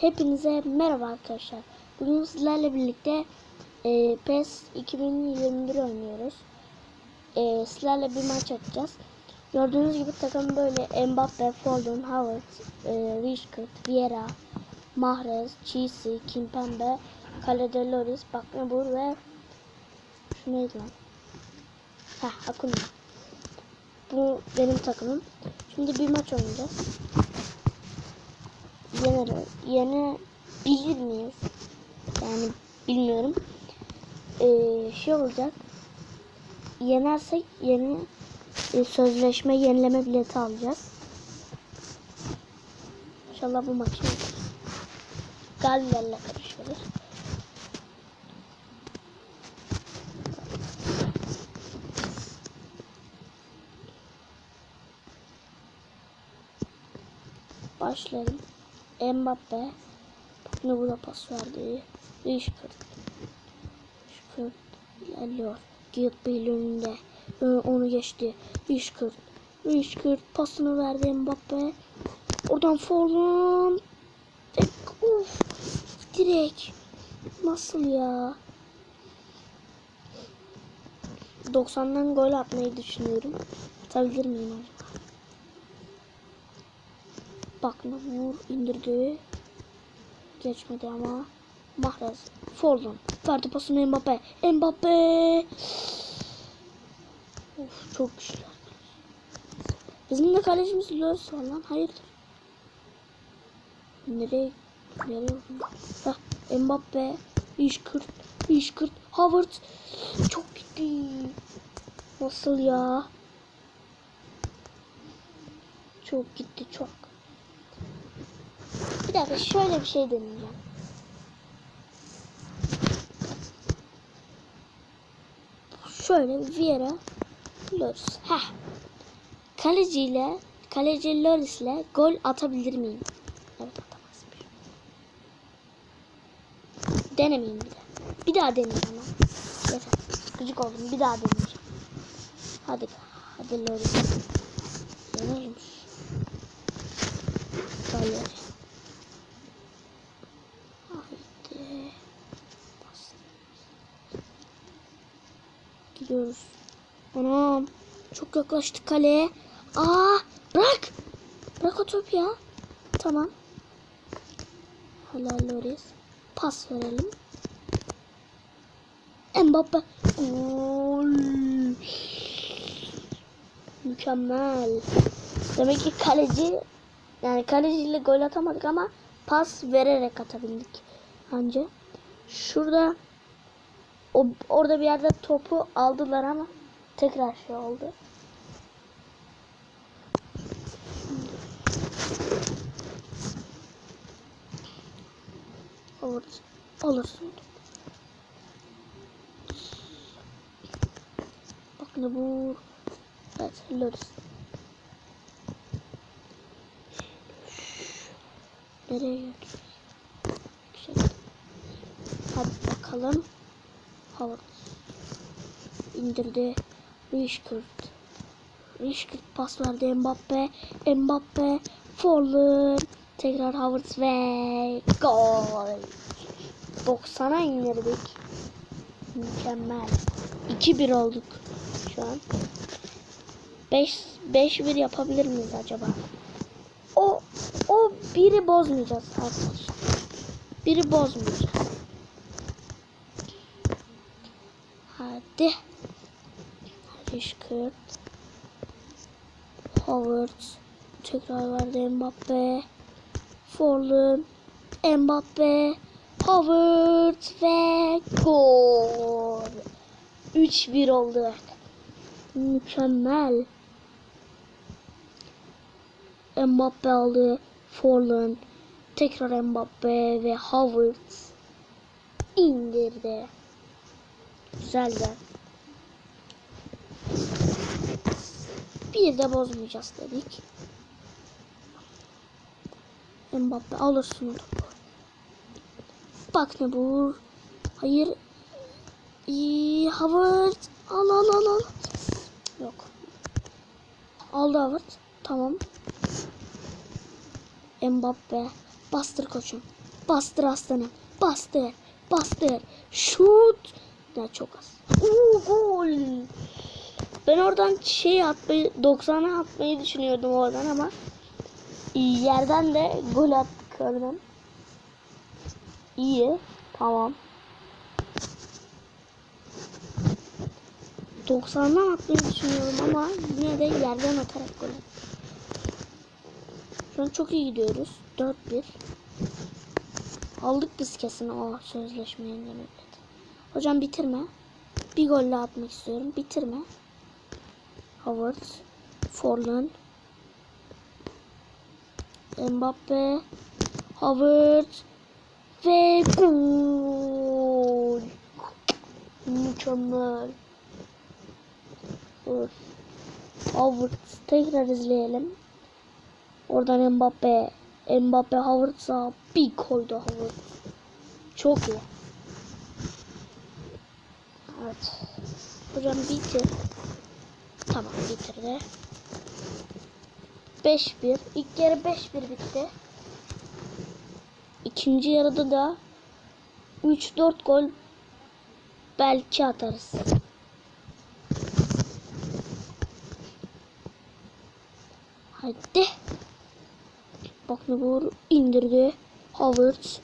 Hepinize merhaba arkadaşlar. Bugün sizlerle birlikte e, PES 2021 oynuyoruz. E, sizlerle bir maç atacağız. Gördüğünüz gibi takım böyle Mbappe, Foden, Howard, e, Rashford, Vieira, Mahrez, Chisi, Kimpembe, Kalede Loris, Baknabur ve şu neydi lan? Heh, Akuna. Bu benim takımım. Şimdi bir maç oynayacağız yener, yenebilir miyiz? Yani bilmiyorum. Ee, şey olacak. Yenersek yeni e, sözleşme yenileme bileti alacağız. İnşallah bu maçı. Gallerle karışırız. Başlayalım. Mbappe. Ne burada pas verdi. Rashford. Rashford ilerliyor. Bale önünde. Onu geçti. Rashford. Rashford pasını verdi Mbappe. Oradan Forlan. Uf. Direkt. Nasıl ya? 90'dan gol atmayı düşünüyorum. Atabilir miyim acaba? Bakma vur indirdi. Geçmedi ama. Mahrez. Forlan. Verdi pasını Mbappe. Mbappe. Of çok güçlü. Bizim de kalecimiz Loris var lan. Hayırdır? Nereye? Nereye? Heh. Mbappe. Rashford. Rashford. Howard. Çok gitti. Nasıl ya? Çok gitti çok. Bir dakika şöyle bir şey deneyeceğim. Şöyle Vieira Loris. Heh. Kaleciyle kaleci Loris'le gol atabilir miyim? Evet atamazmış. Denemeyeyim bir de. Bir daha deneyeceğim ama. Yeter. Gıcık oldum. Bir daha deneyeceğim. Hadi. Hadi Loris. Galeri. Haydi. Gidiyoruz. Anam. Çok yaklaştık kaleye. Aa, bırak. Bırak o topu ya. Tamam. Helal Loris. Pas verelim. Mbappe. Gol. Mükemmel. Demek ki kaleci yani kaleciyle gol atamadık ama pas vererek atabildik anca. Şurada o, orada bir yerde topu aldılar ama tekrar şey oldu. Olur, olursun. Bak ne bu. Evet, Loris. Nereye? Şey. Hadi bakalım. Howard. İndirdi. Rashford. Rashford pas verdi Mbappe. Mbappe. Forlan. Tekrar Howard ve gol. 90'a indirdik. Mükemmel. 2-1 olduk şu an. 5 5-1 yapabilir miyiz acaba? O o biri bozmayacağız arkadaşlar. Biri bozmayacağız. Hadi. Rashford. Howard. Tekrar verdi Mbappe. Forlan. Mbappe. Howard ve gol. 3-1 oldu. Mükemmel. Mbappe aldı. Forlan. Tekrar Mbappe ve Howard indirdi. Güzel Bir de bozmayacağız dedik. Mbappe alırsın topu. Bak ne bu. Hayır. İyi, Howard. Al al al al. Yok. Aldı Howard. Tamam. Mbappe. Bastır koçum. Bastır aslanım. Bastır. Bastır. Şut. Ya çok az. Oo, gol. Ben oradan şey atmayı 90'a atmayı düşünüyordum oradan ama yerden de gol attık oradan. İyi. Tamam. 90'dan atmayı düşünüyorum ama yine de yerden atarak gol attım. Şu an çok iyi gidiyoruz. 4-1. Aldık biz kesin o sözleşmeyi evet. Hocam bitirme. Bir golle atmak istiyorum. Bitirme. Howard. Forlan. Mbappe. Howard. Ve gol. Mükemmel. Howard tekrar izleyelim. Oradan Mbappe. Mbappe Howard'a bir koydu Howard. Çok iyi. Evet. Hocam bitir. Tamam bitirdi. 5-1. İlk yarı 5-1 bitti. İkinci yarıda da 3-4 gol belki atarız. Hadi. Bak ne vur indirdi. Havertz.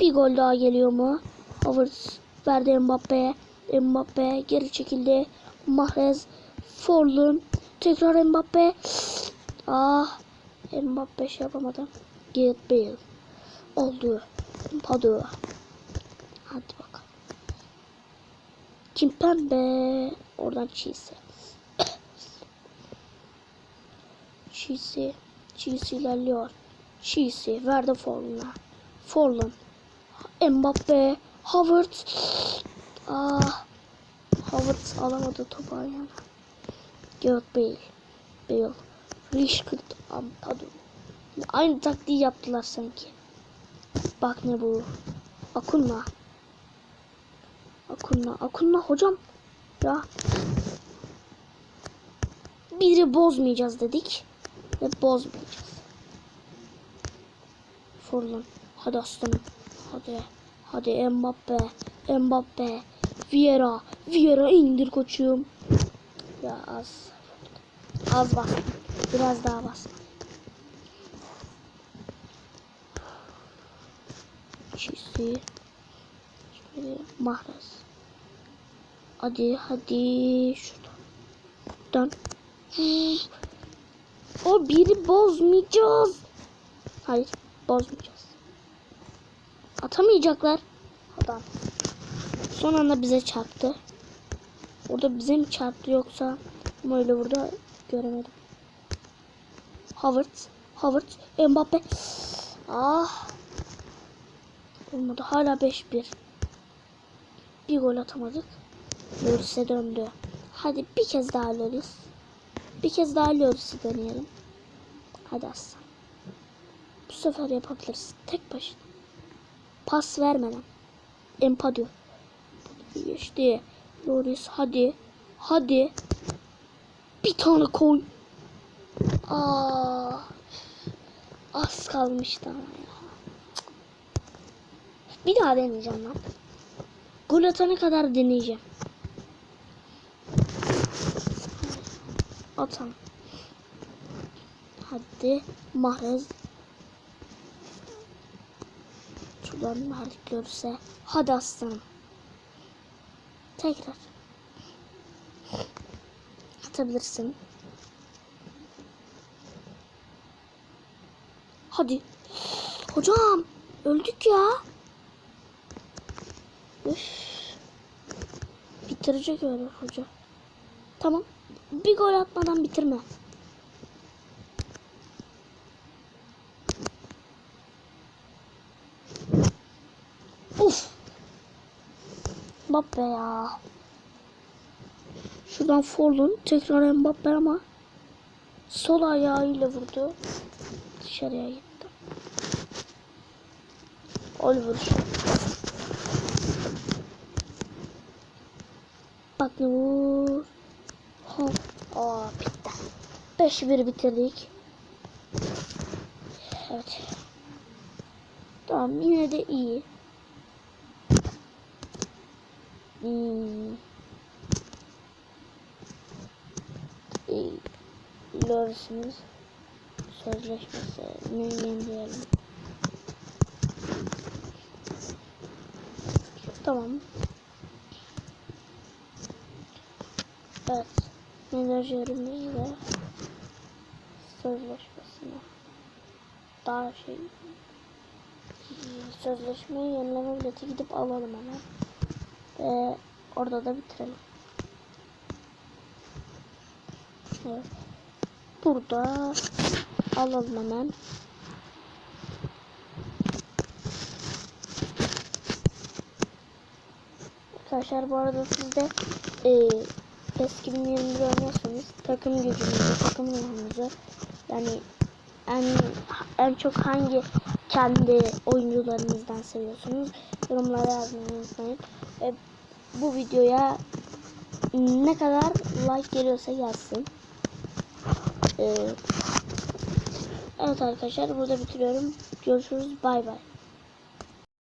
Bir gol daha geliyor mu? Havertz verdi Mbappe'ye. Mbappe geri çekildi. Mahrez. Forlun. Tekrar Mbappe. Ah. Mbappe şey yapamadı. Gareth Bale. Oldu. Hadi. Hadi bakalım. Kim pembe? Oradan çiğsi. Çiğsi. Çiğsi ilerliyor. Çiğsi verdi Forlan'a. Forlan. Mbappe. Havertz. Ah. Havertz alamadı topu ayağına. Gareth Bale. Bale. Rashford. Ampadu. Aynı taktiği yaptılar sanki. Bak ne bu. Akunma. Akunma. Akunma hocam. Ya. Biri bozmayacağız dedik. Ve bozmayacağız. Forlan. Hadi aslanım. Hadi. Hadi Mbappe. Mbappe. Vieira. Vieira indir koçum. Ya az. Az bas. Biraz daha bas. Çiğsi. Şöyle Mahrez. Hadi hadi. Şuradan. Buradan. O biri bozmayacağız. Hayır bozmayacağız. Atamayacaklar. Adam. Son anda bize çarptı. Orada bize mi çarptı yoksa ama öyle burada göremedim. Howard. Howard. Mbappe. Ah. Olmadı. Hala 5-1. Bir gol atamadık. Loris'e döndü. Hadi bir kez daha Loris. Bir kez daha Loris'i deneyelim. Hadi aslan. Bu sefer yapabiliriz. Tek başına. Pas vermeden. Empadu. Geçti. Loris hadi. Hadi. Bir tane koy. Aa. Az kalmıştı ama ya. Bir daha deneyeceğim lan. Gol atana kadar deneyeceğim. Atan. Hadi Mahrez. Şuradan Mahrez görürse. Hadi aslanım. Tekrar. Atabilirsin. Hadi. Hocam. Öldük ya. Üf. Bitirecek öyle hoca. Tamam. Bir gol atmadan bitirme. Uf. Mbappe ya. Şuradan Forlun tekrar Mbappe ama sol ayağıyla vurdu. Dışarıya gitti. Oliver. Bak ne vur. Hop. Aa bitti. 5-1 bitirdik. Evet. Tamam yine de iyi. Hmm. İyi. Loris'imiz sözleşmesi ne yenileyelim. Tamam. Evet. Menajerimiz ve sözleşmesine daha şey sözleşmeyi yenileme bileti gidip alalım hemen. Ve orada da bitirelim. Evet. Burada alalım hemen. Arkadaşlar bu arada siz de e, PES 2021 oynuyorsanız takım gücünüzü, takım ruhunuzu yani en, en çok hangi kendi oyuncularınızdan seviyorsunuz yorumlara yazmayı unutmayın. E, bu videoya ne kadar like geliyorsa yazsın. E, evet arkadaşlar burada bitiriyorum. Görüşürüz. Bay bay.